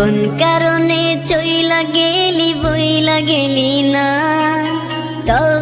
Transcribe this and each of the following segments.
কোন কারণে চইলা গেলি বইলা গেলি না? তবে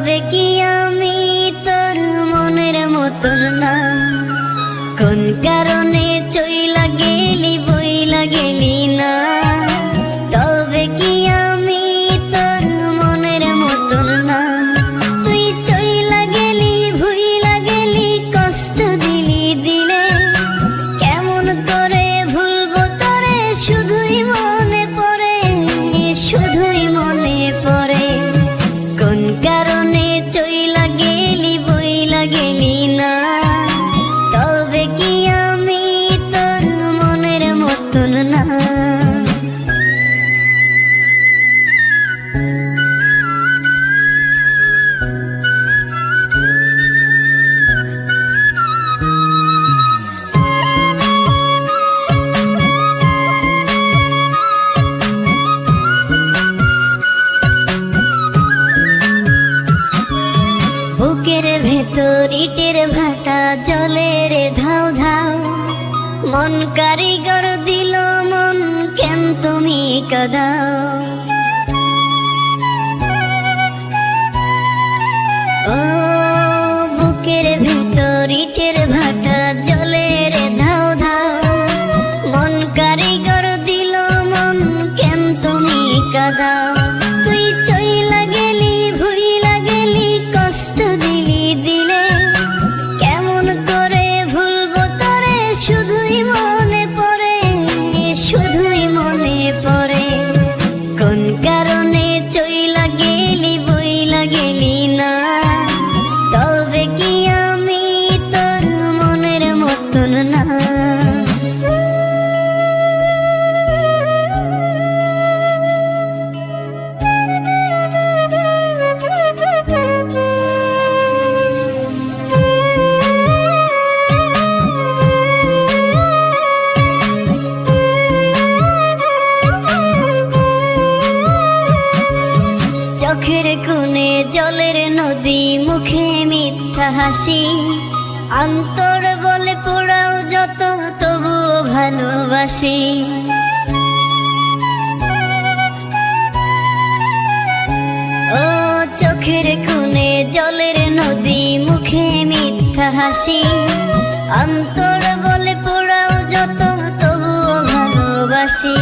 মতন বুকের ভেতর ইটের ভাটা জলের ধাও ধাও মন কারিগর দিল মন কেন তুমি কাদাও? ও বুকের ভেতর ইটের ভাটা, জলের ধাও ধাও। মন কারিগর দিল মন কেন তুমি কাদাও? মতন না। চোখের কোণে জলের নদী মুখে মিথ্যা হাসি অন্তর পোড়াও যত তবু ভালোবাসি। ও চোখের কোণে জলের নদী, মুখে মিথ্যা হাসি। অন্তর বলে পোড়াও যত তবু ভালোবাসি।